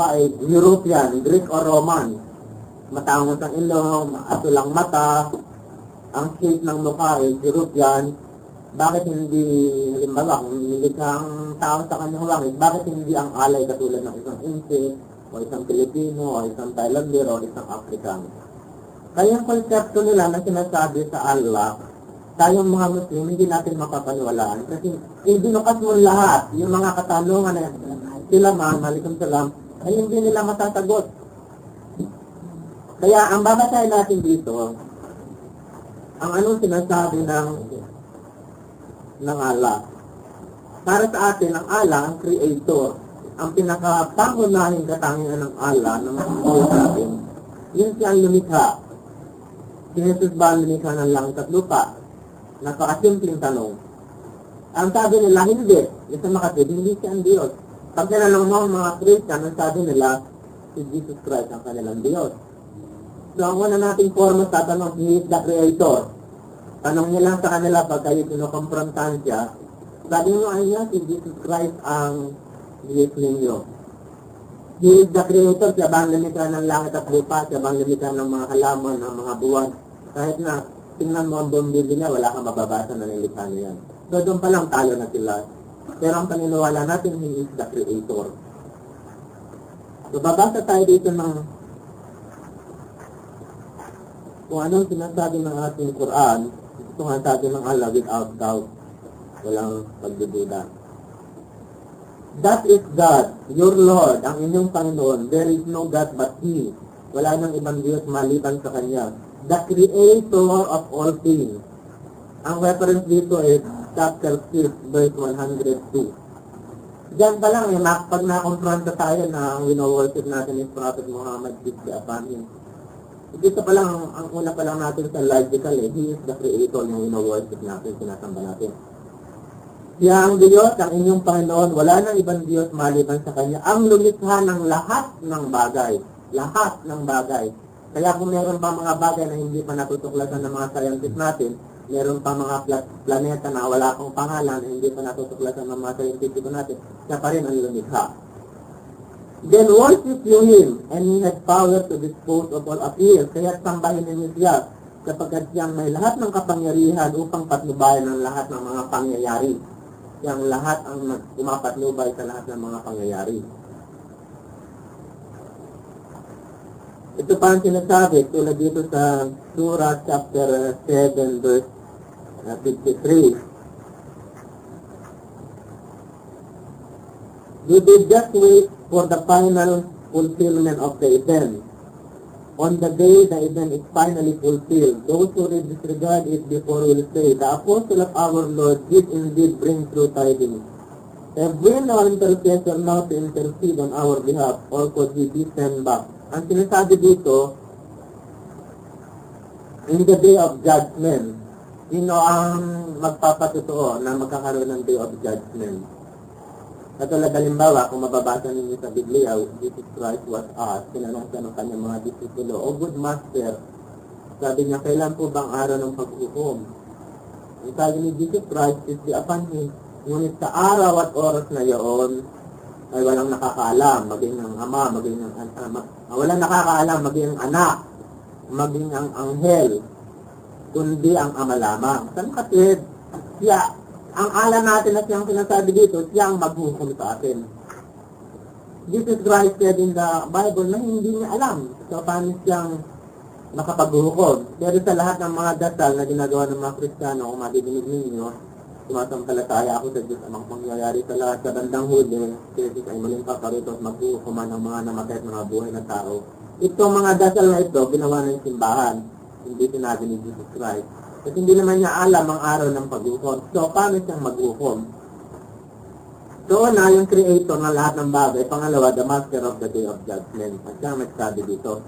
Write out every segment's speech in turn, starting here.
ay European, Greek or Roman. Matangos ang ilong, atulang mata, ang shape ng mukha ay European. Bakit hindi, halimbawa, kung ang tao sa kanyang langit, bakit hindi ang alay katulad ng isang insect, o isang Pilipino, o isang Thailander, o isang African? Kaya ang konsepto nila na sinasabi sa Allah, tayong mga Muslim, hindi natin makapaniwalaan. Kasi ibinukas mo lahat, yung mga katanungan na sila ma'am, malikum salam, ay hindi nila masasagot. Kaya ang babasahin natin dito, ang anong sinasabi ng ng Allah. Para sa atin, ang Allah, ang creator, ang pinakapangunahing katangian ng Allah, ng mga sa atin, yun siya ang lumikha. Si Jesus ba ang lumikha ng langit at lupa? Napakasimpleng tanong. Ang sabi nila, hindi. Ito makatid, hindi siya ang Diyos. Pag tinanong mo mga Christian, ang sabi nila, si Jesus Christ ang kanilang Diyos. So, ang una nating forma sa tanong, He is the Creator. Tanong niya lang sa kanila pag kayo kinukomprontahan siya, sabi mo ay niya, si Jesus Christ ang Diyos ninyo. He is the Creator, siya ba ang ng langit at lupa, siya ba ang ng mga halaman, ng mga buwan. Kahit na tingnan mo ang bumili niya, wala kang mababasa na nilikha yan. So doon pa lang talo na sila. Pero ang paniniwala natin, He is the Creator. So babasa tayo dito ng kung anong sinasabi ng ating Quran, ito nga sabi ng Allah without doubt, walang pagdududa. That is God, your Lord, ang inyong Panginoon. There is no God but He. Wala nang ibang Diyos maliban sa Kanya. The Creator of all things. Ang reference dito is chapter 6, verse 102. Diyan pa lang, eh, pag na-confront tayo na ang wino-worship natin is Prophet Muhammad, peace be upon him. Dito pa lang, ang una pa lang natin sa logical eh, He is the Creator ng wino-worship natin, sinasamba natin. Siya ang Diyos, ang inyong Panginoon, wala nang ibang Diyos maliban sa Kanya. Ang lumikha ng lahat ng bagay. Lahat ng bagay. Kaya kung meron pa mga bagay na hindi pa natutuklasan ng mga scientists natin, meron pa mga pla- planeta na wala akong pangalan hindi pa natutuklasan ng mga scientific natin, siya pa rin ang lumikha. Then worship you Him, and He has power to dispose of all affairs. Kaya sambahin ninyo siya, sapagkat siyang may lahat ng kapangyarihan upang patnubayan ang lahat ng mga pangyayari. Siyang lahat ang umapatnubay sa lahat ng mga pangyayari. Ito pa ang sinasabi tulad dito sa Surah chapter 7 verse uh, 53. You did just for the final fulfillment of the event. On the day the event is finally fulfilled, those who disregard it before will say, The apostle of our Lord did indeed bring true tidings. Have we no intercessor now to intercede on our behalf, or could we be sent back? Ang sinasabi dito, in the day of judgment, sino ang magpapatutuo na magkakaroon ng day of judgment? Katulad halimbawa, kung mababasa ninyo sa Biblia, Jesus Christ was asked, tinanong siya ng kanyang mga disipulo, O good master, sabi niya, kailan po bang araw ng paghukom? Ang sabi ni Jesus Christ is the upon him. Ngunit sa araw at oras na iyon, ay walang nakakaalam, maging ang ama, maging ang uh, walang nakakaalam, maging ang anak, maging ang anghel, kundi ang ama lamang. Saan kapit? Siya, ang alam natin at siyang sinasabi dito, siya ang maghukom sa atin. Jesus Christ said in the Bible na hindi niya alam so paano siyang makapaghukom. Pero sa lahat ng mga dasal na ginagawa ng mga Kristiyano, kung madidinig ninyo, sumasampalataya ako sa Diyos ang mangyayari sa lahat sa bandang huli, Jesus ay muling paparito at maghukuman ng mga namatay at mga buhay na tao. Itong mga dasal na ito, ginawa ng simbahan, hindi sinabi ni Jesus Christ. At hindi naman niya alam ang araw ng paghukom. So, paano siyang maghukom? So, na yung creator ng lahat ng bagay. Pangalawa, the master of the day of judgment. At siya nagsabi dito.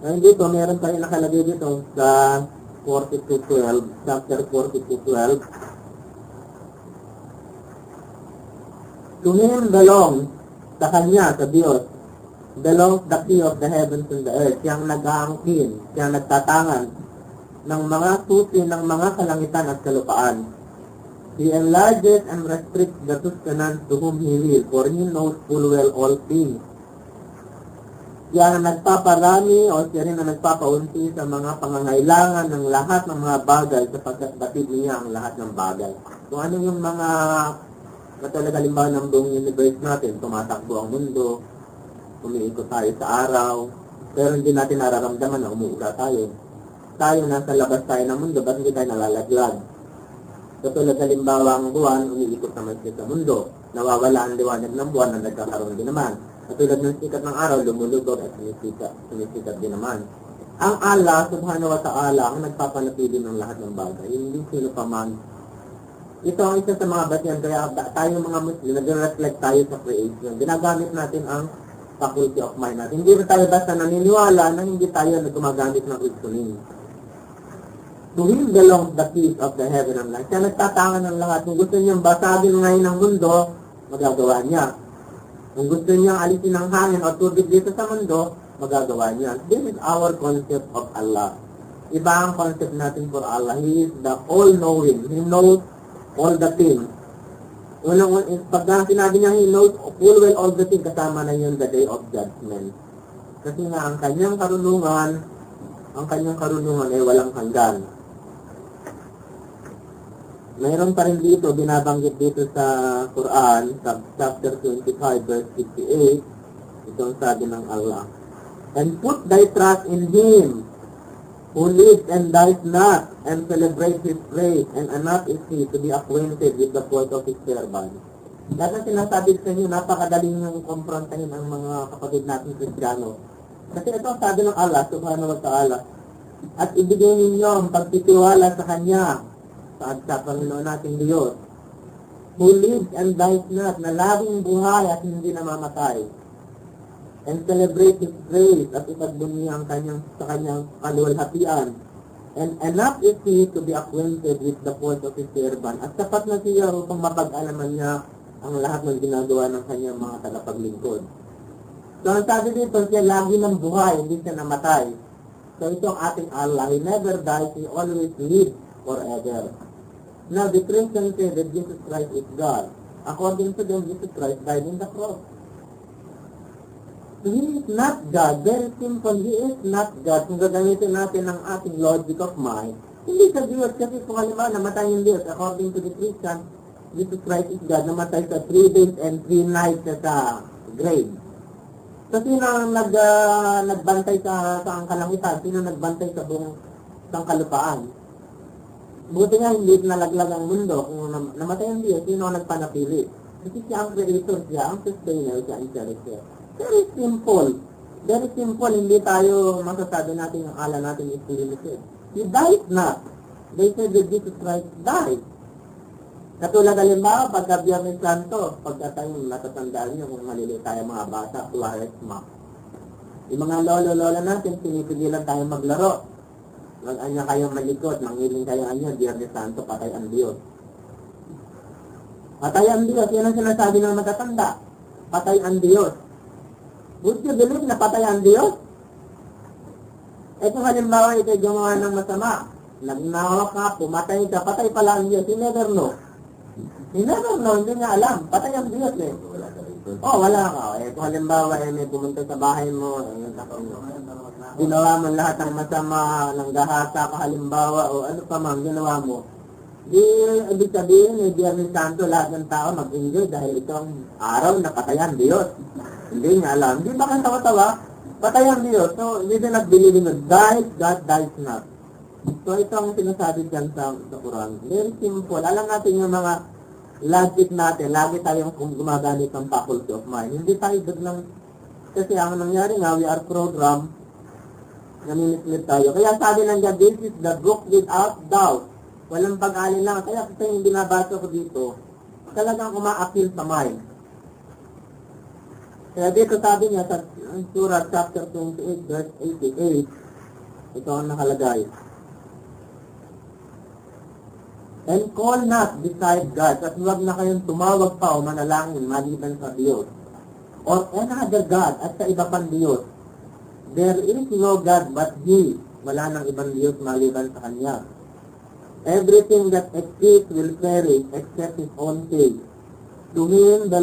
Ngayon dito, meron tayo nakalagay dito sa 42.12, chapter 42.12. To him belongs, sa kanya, sa Diyos, belongs the key of the heavens and the earth. Siyang nag-aangkin, siyang nagtatangan ng mga susi ng mga kalangitan at kalupaan. He enlarges and restricts the sustenance to whom He will, for He knows full well all things. Siya ang nagpaparami o siya rin ang nagpapaunti sa mga pangangailangan ng lahat ng mga bagay sapagkat batid niya ang lahat ng bagay. Kung ano yung mga katulad halimbawa ng buong universe natin, tumatakbo ang mundo, umiikot tayo sa araw, pero hindi natin nararamdaman na umuuga tayo. Tayo nasa labas tayo ng mundo, ba't hindi tayo nalalaglag? Katulad halimbawa ang buwan, umiikot naman siya sa mundo. Nawawala ang liwanag ng buwan na nagkakaroon din naman. Katulad ng sikat ng araw, lumulubog at sumisikat, sumisikat din naman. Ang Allah, subhanahu wa ta'ala, ang nagpapanatili ng lahat ng bagay. Hindi sino pa man. Ito ang isa sa mga basihan, kaya tayo mga Muslim, nag-reflect tayo sa creation. Ginagamit natin ang faculty of mind natin. Hindi tayo basta naniniwala na hindi tayo na gumagamit ng reasoning. To him belongs the peace of the heaven and life. Siya nagtatangan ng lahat. Kung gusto niyang basagin ngayon ng mundo, magagawa niya. Kung gusto niyang alisin ng hangin o tubig dito sa mundo, magagawa niya. This is our concept of Allah. Iba ang concept natin for Allah. He is the all-knowing. He knows all the things. Unang, pag sinabi niya, He knows full well all the things, kasama na yun the day of judgment. Kasi nga, ang kanyang karunungan, ang kanyang karunungan ay walang hanggan. Mayroon pa rin dito, binabanggit dito sa Quran, chapter 25, verse 58, itong sabi ng Allah. And put thy trust in Him, who lives and dies not, and celebrates His praise, and enough is He to be acquainted with the fault of His servant. Dahil sinasabi sa inyo, napakadaling ng komprontahin ang mga kapatid natin Kristiyano. Kasi ito ang sabi ng Allah, subhanahu wa ta'ala, at ibigay ninyo ang pagtitiwala sa Kanya, sa, sa Panginoon nating Diyos, who lives and dies not, na laging buhay at hindi namamatay, and celebrate His praise at ipagbunyi ang kanyang, sa kanyang kaluwalhatian. And enough is He to be acquainted with the fault of His servant. At sapat na siya upang mapag-alaman niya ang lahat ng ginagawa ng kanyang mga tagapaglingkod. So, ang sabi dito, siya lagi ng buhay, hindi siya namatay. So, ito ang ating Allah. He never dies, He always lives forever. Now, the Christians say that Jesus Christ is God. According to them, Jesus Christ died in the cross. He is not God. Very simple. He is not God. Kung gagamitin natin ang ating logic of mind, hindi sa Diyos. Kasi kung halimbawa, namatay yung Diyos, according to the Christian, Jesus Christ is God, namatay sa 3 days and 3 nights sa grave. So, sino ang nag, uh, nagbantay sa, sa ang kalangitan? Sino nagbantay sa buong sangkalupaan? Buti nga hindi nalaglag ang mundo. Kung nam namatay ang Diyos, sino ang nagpanapili? Kasi siya ang creator, siya ang sustainer, siya ang cherisher. Very simple. Very simple. Hindi tayo masasabi natin ang ala natin is limited. He died not. They said that Jesus Christ died. Katulad halimbawa, pagka Biyernes Santo, pagka tayo natatandaan nyo kung maliliit tayo mga bata, Juarez Map. Yung mga lolo-lola natin, sinipigilan tayo maglaro. Mag-anya kayo malikot, mangiling kayo anya, Biyernes Santo, patay ang Diyos. Patay ang Diyos, yan ang sinasabi ng matatanda. Patay ang Diyos. Would you believe na patay ang Diyos? Ito halimbawa, ito gumawa ng masama. Nagnawak ka, pumatay ka, patay pala ang Diyos. You never know. You never know, hindi niya alam. Patay ang Diyos eh. Oh, wala ka. Eh, kung halimbawa, eh, may pumunta sa bahay mo, eh, ginawa mo lahat ng masama, ng gahasa ka halimbawa, o ano pa man, ginawa mo. Di, ibig sabihin, eh, Biyernes Santo, lahat ng tao mag-enjoy dahil ito ang araw na patay ang Diyos. Hindi niya alam. Di ba kang tawa-tawa? Patay ang Diyos. So, we do not believe in. Dies, God dies not. So, ito ang sinasabi dyan sa, sa Quran. Very simple. Alam natin yung mga logic natin, lagi tayong kung gumagamit ng faculty of mind. Hindi tayo biglang, kasi ang nangyari nga, we are program, namimislit tayo. Kaya sabi ng God, this is the book without doubt. Walang pag-alin lang. Kaya kasi yung binabasa ko dito, talagang umaakil sa mind. Kaya dito sabi niya sa Surah chapter 28 verse 88, ito ang nakalagay. And call not beside God, at huwag na kayong tumawag pa o manalangin maliban sa Diyos. Or another God, at sa iba pang Diyos. There is no God but He. Wala nang ibang Diyos maliban sa Kanya. Everything that exists will perish except his own case. To him the